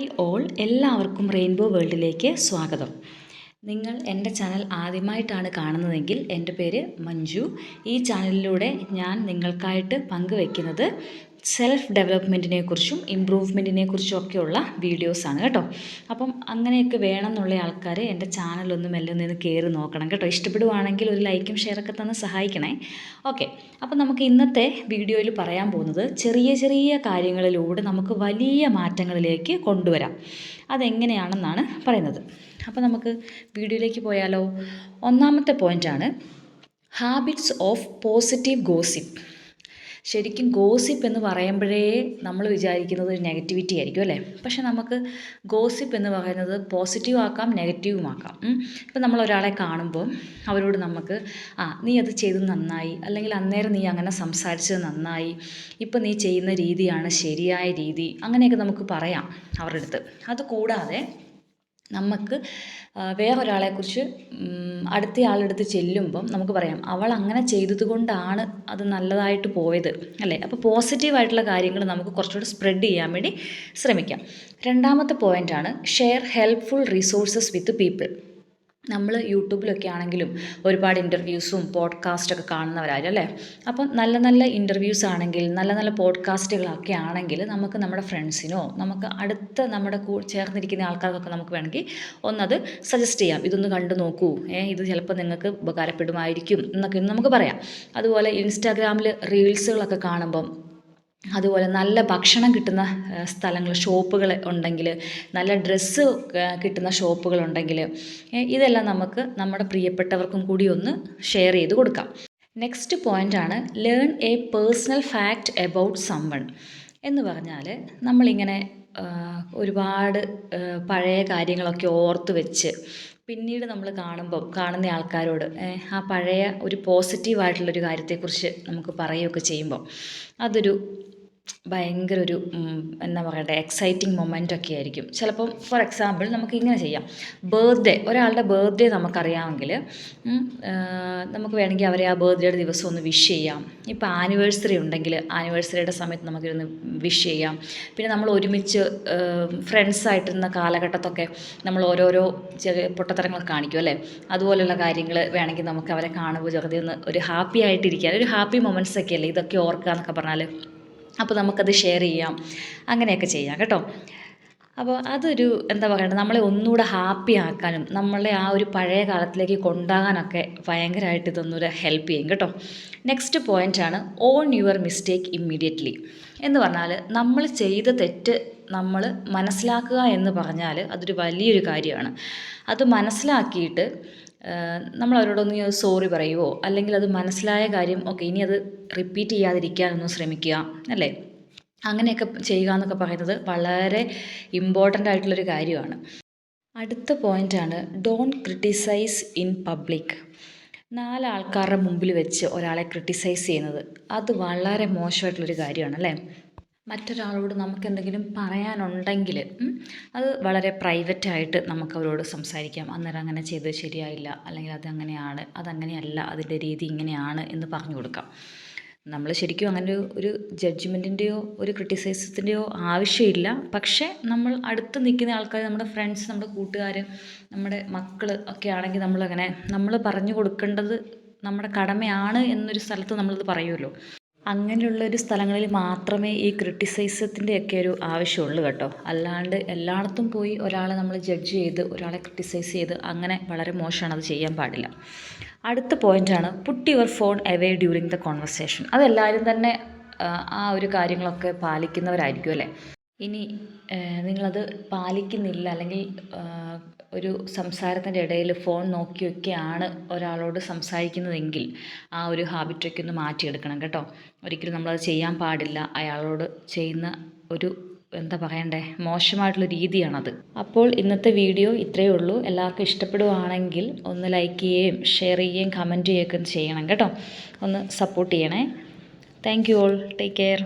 Hi all എല്ലാവർക്കും rainbow വേൾഡിലേക്ക് സ്വാഗതം. നിങ്ങൾ എന്റെ ചാനൽ ആദ്യമായിട്ടാണ് കാണുന്നതെങ്കിൽ എന്റെ പേര് മഞ്ജു. ഈ ചാനലിലൂടെ ഞാൻ നിങ്ങൾക്കായിട്ട് പങ്കുവെക്കുന്നത് സെൽഫ് ഡെവലപ്മെന്റിനെ കുറിച്ചും ഇമ്പ്രൂവ്മെന്റിനെ കുറിച്ചും ഒക്കെയുള്ള വീഡിയോസാണ് കേട്ടോ. അപ്പം അങ്ങനെയൊക്കെ വേണം എന്നുള്ള ആൾക്കാർ എന്റെ ചാനലൊന്ന് മെല്ലെ നിന്ന് കയറി നോക്കണം കേട്ടോ. ഇഷ്ടപ്പെടുവാണെങ്കിൽ ഒരു ലൈക്കും ഷെയറൊക്കെ തന്ന് സഹായിക്കണേ. ഓക്കെ അപ്പം നമുക്ക് ഇന്നത്തെ വീഡിയോയിൽ പറയാൻ പോകുന്നത് ചെറിയ ചെറിയ കാര്യങ്ങളിലൂടെ നമുക്ക് വലിയ മാറ്റങ്ങളിലേക്ക് കൊണ്ടുവരാം. അതെങ്ങനെയാണെന്നാണ് പറയുന്നത്. അപ്പോൾ നമുക്ക് വീഡിയോയിലേക്ക് പോയാലോ. ഒന്നാമത്തെ പോയിന്റാണ് ഹാബിറ്റ്സ് ഓഫ് പോസിറ്റീവ് ഗോസിപ്പ് ശരിക്കും ഗോസിപ്പ് എന്ന് പറയുമ്പോഴേ നമ്മൾ വിചാരിക്കുന്നത് ഒരു നെഗറ്റിവിറ്റി ആയിരിക്കും അല്ലേ? പക്ഷെ നമുക്ക് ഗോസിപ്പ് എന്ന് പറയുന്നത് പോസിറ്റീവ് ആക്കാം നെഗറ്റീവും ആക്കാം. ഇപ്പം നമ്മൾ ഒരാളെ കാണുമ്പോൾ അവരോട് നമുക്ക് ആ നീ അത് ചെയ്തത് നന്നായി. അല്ലെങ്കിൽ അന്നേരം നീ അങ്ങനെ സംസാരിച്ചത് നന്നായി. ഇപ്പം നീ ചെയ്യുന്ന രീതിയാണ് ശരിയായ രീതി. അങ്ങനെയൊക്കെ നമുക്ക് പറയാം അവരുടെ അടുത്ത്. അത് കൂടാതെ നമുക്ക് വേറൊരാളെക്കുറിച്ച് അടുത്ത ആളെടുത്ത് ചെല്ലുമ്പം നമുക്ക് പറയാം അവൾ അങ്ങനെ ചെയ്തത് കൊണ്ടാണ് അത് നല്ലതായിട്ട് പോയത് അല്ലേ? അപ്പോൾ പോസിറ്റീവായിട്ടുള്ള കാര്യങ്ങൾ നമുക്ക് കുറച്ചുകൂടി സ്പ്രെഡ് ചെയ്യാൻ വേണ്ടി ശ്രമിക്കാം. രണ്ടാമത്തെ പോയിന്റാണ് share helpful resources with people. നമ്മൾ യൂട്യൂബിലൊക്കെ ആണെങ്കിലും ഒരുപാട് ഇന്റർവ്യൂസും പോഡ്കാസ്റ്റൊക്കെ കാണുന്നവരായിരുന്നു അല്ലേ? അപ്പം നല്ല നല്ല ഇന്റർവ്യൂസ് ആണെങ്കിൽ നല്ല നല്ല പോഡ്കാസ്റ്റുകളൊക്കെ ആണെങ്കിൽ നമുക്ക് നമ്മുടെ ഫ്രണ്ട്സിനോ നമുക്ക് അടുത്ത നമ്മുടെ ചേർന്നിരിക്കുന്ന ആൾക്കാർക്കൊക്കെ നമുക്ക് വേണമെങ്കിൽ ഒന്നത് സജസ്റ്റ് ചെയ്യാം. ഇതൊന്ന് കണ്ടു നോക്കൂ. ഏ ഇത് ചിലപ്പോൾ നിങ്ങൾക്ക് ഉപകാരപ്പെടുമായിരിക്കും എന്നൊക്കെ നമുക്ക് പറയാം. അതുപോലെ ഇൻസ്റ്റാഗ്രാമിൽ റീൽസുകളൊക്കെ കാണുമ്പം അതുപോലെ നല്ല ഭക്ഷണം കിട്ടുന്ന സ്ഥലങ്ങൾ ഷോപ്പുകൾ ഉണ്ടെങ്കിൽ നല്ല ഡ്രസ്സ് കിട്ടുന്ന ഷോപ്പുകൾ ഉണ്ടെങ്കിൽ ഇതെല്ലാം നമുക്ക് നമ്മുടെ പ്രിയപ്പെട്ടവർക്കും കൂടി ഒന്ന് ഷെയർ ചെയ്ത് കൊടുക്കാം. നെക്സ്റ്റ് പോയിന്റാണ് learn a personal fact about someone. എന്ന് പറഞ്ഞാൽ നമ്മളിങ്ങനെ ഒരുപാട് പഴയ കാര്യങ്ങളൊക്കെ ഓർത്ത് വെച്ച് പിന്നീട് നമ്മൾ കാണുമ്പോൾ കാണുന്ന ആൾക്കാരോട് ആ പഴയ ഒരു പോസിറ്റീവായിട്ടുള്ളൊരു കാര്യത്തെക്കുറിച്ച് നമുക്ക് പറയുകയൊക്കെ ചെയ്യുമ്പോൾ അതൊരു ഭയങ്കര ഒരു എന്താ പറയട്ടെ എക്സൈറ്റിംഗ് മൊമെന്റ് ഒക്കെ ആയിരിക്കും ചിലപ്പം ഫോർ എക്സാമ്പിൾ നമുക്ക് ഇങ്ങനെ ചെയ്യാം. ബർത്ത്ഡേ ഒരാളുടെ ബർത്ത്ഡേ നമുക്കറിയാമെങ്കിൽ നമുക്ക് വേണമെങ്കിൽ അവരെ ആ ബർത്ത്ഡേയുടെ ദിവസം ഒന്ന് വിഷ് ചെയ്യാം. ഇപ്പോൾ ആനിവേഴ്സറി ഉണ്ടെങ്കിൽ ആനിവേഴ്സറിയുടെ സമയത്ത് നമുക്കിരുന്ന് വിഷ് ചെയ്യാം. പിന്നെ നമ്മൾ ഒരുമിച്ച് ഫ്രണ്ട്സായിട്ടിരുന്ന കാലഘട്ടത്തൊക്കെ നമ്മൾ ഓരോരോ ചെറിയ പൊട്ടത്തരങ്ങൾ കാണിക്കും അല്ലേ? അതുപോലെയുള്ള കാര്യങ്ങൾ വേണമെങ്കിൽ നമുക്ക് അവരെ കാണുമ്പോൾ ചെറുതെ ഒന്ന് ഒരു ഹാപ്പി ആയിട്ടിരിക്കാൻ ഒരു ഹാപ്പി മൊമെന്റ്സ് ഒക്കെ അല്ലേ ഇതൊക്കെ ഓർക്കുക എന്നൊക്കെ പറഞ്ഞാൽ അപ്പോൾ നമുക്കത് ഷെയർ ചെയ്യാം. അങ്ങനെയൊക്കെ ചെയ്യാം കേട്ടോ. അപ്പോൾ അതൊരു എന്താ പറയുക നമ്മളെ ഒന്നുകൂടെ ഹാപ്പി ആക്കാനും നമ്മളെ ആ ഒരു പഴയ കാലത്തിലേക്ക് കൊണ്ടാകാനൊക്കെ ഭയങ്കരമായിട്ട് ഇതൊന്നൊരു ഹെൽപ്പ് ചെയ്യും കേട്ടോ. നെക്സ്റ്റ് പോയിന്റാണ് ഓൺ യുവർ മിസ്റ്റേക്ക് ഇമ്മീഡിയറ്റ്ലി എന്ന് പറഞ്ഞാൽ നമ്മൾ ചെയ്ത തെറ്റ് നമ്മൾ മനസ്സിലാക്കുക എന്ന് പറഞ്ഞാൽ അതൊരു വലിയൊരു കാര്യമാണ്. അത് മനസ്സിലാക്കിയിട്ട് നമ്മൾ അവരോടൊന്ന് സോറി പറയുവോ? അല്ലെങ്കിൽ അത് മനസ്സിലായ കാര്യം ഒക്കെ ഇനി അത് റിപ്പീറ്റ് ചെയ്യാതിരിക്കാനൊന്നും ശ്രമിക്കുക അല്ലേ? അങ്ങനെയൊക്കെ ചെയ്യുക എന്നൊക്കെ പറയുന്നത് വളരെ ഇമ്പോർട്ടന്റ് ആയിട്ടുള്ളൊരു കാര്യമാണ്. അടുത്ത പോയിന്റാണ് ഡോണ്ട് ക്രിട്ടിസൈസ് ഇൻ പബ്ലിക് നാലാൾക്കാരുടെ മുമ്പിൽ വെച്ച് ഒരാളെ ക്രിട്ടിസൈസ് ചെയ്യുന്നത്. അത് വളരെ മോശമായിട്ടുള്ളൊരു കാര്യമാണ് അല്ലേ? മറ്റൊരാളോട് നമുക്ക് എന്തെങ്കിലും പറയാനുണ്ടെങ്കിൽ അത് വളരെ പ്രൈവറ്റായിട്ട് നമുക്ക് അവരോട് സംസാരിക്കാം. അന്നേരം അങ്ങനെ ചെയ്തത് ശരിയായില്ല അല്ലെങ്കിൽ അതങ്ങനെയാണ് അതങ്ങനെയല്ല അതിന്റെ രീതി ഇങ്ങനെയാണ് എന്ന് പറഞ്ഞു കൊടുക്കാം. നമ്മൾ ശരിക്കും അങ്ങനെ ഒരു ജഡ്ജ്മെന്റിന്റെയോ ഒരു ക്രിറ്റിസൈസത്തിന്റെയോ ആവശ്യമില്ല. പക്ഷേ നമ്മൾ അടുത്ത് നിൽക്കുന്ന ആൾക്കാർ നമ്മുടെ ഫ്രണ്ട്സ് നമ്മുടെ കൂട്ടുകാർ നമ്മുടെ മക്കൾ ഒക്കെ ആണെങ്കിൽ നമ്മളങ്ങനെ നമ്മൾ പറഞ്ഞു കൊടുക്കേണ്ടത് നമ്മുടെ കടമയാണ് എന്നൊരു സ്ഥലത്ത് നമ്മളത് പറയുമല്ലോ. അങ്ങനെയുള്ള ഒരു സ്ഥലങ്ങളിൽ മാത്രമേ ഈ ക്രിട്ടിസൈസത്തിന്റെയൊക്കെ ഒരു ആവശ്യമുള്ളൂ കേട്ടോ. അല്ലാണ്ട് എല്ലായിടത്തും പോയി ഒരാളെ നമ്മൾ ജഡ്ജ് ചെയ്ത് ഒരാളെ ക്രിട്ടിസൈസ് ചെയ്ത് അങ്ങനെ വളരെ മോശമാണ് അത് ചെയ്യാൻ പാടില്ല. അടുത്ത പോയിന്റാണ് put your phone away during the conversation അതെല്ലാവരും തന്നെ ആ ഒരു കാര്യങ്ങളൊക്കെ പാലിക്കുന്നവരായിരിക്കും അല്ലേ? ഇനി നിങ്ങളത് പാലിക്കുന്നില്ല. അല്ലെങ്കിൽ ഒരു സംസാരത്തിന്റെ ഇടയിൽ ഫോൺ നോക്കിയൊക്കെയാണ് ഒരാളോട് സംസാരിക്കുന്നതെങ്കിൽ ആ ഒരു ഹാബിറ്റൊക്കെ ഒന്ന് മാറ്റിയെടുക്കണം കേട്ടോ. ഒരിക്കലും നമ്മളത് ചെയ്യാൻ പാടില്ല. അയാളോട് ചെയ്യുന്ന ഒരു എന്താ പറയണ്ടേ മോശമായിട്ടുള്ള രീതിയാണത്. അപ്പോൾ ഇന്നത്തെ വീഡിയോ ഇത്രയേ ഉള്ളൂ. എല്ലാവർക്കും ഇഷ്ടപ്പെടുവാണെങ്കിൽ ഒന്ന് ലൈക്ക് ചെയ്യുകയും ഷെയർ ചെയ്യുകയും കമന്റ് ചെയ്യുകയൊക്കെ ചെയ്യണം കേട്ടോ. ഒന്ന് സപ്പോർട്ട് ചെയ്യണേ. Thank you all. Take care.